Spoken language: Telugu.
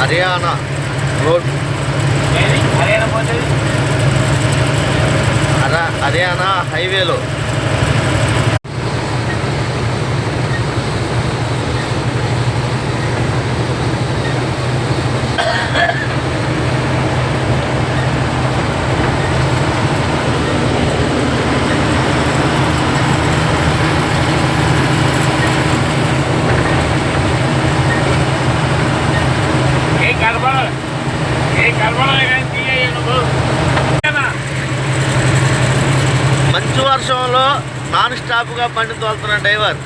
హర్యానా రోడ్. హర్యానా హైవేలో. మంచు వర్షంలో నాన్ స్టాప్గా బండి తోలుతున్న డ్రైవర్.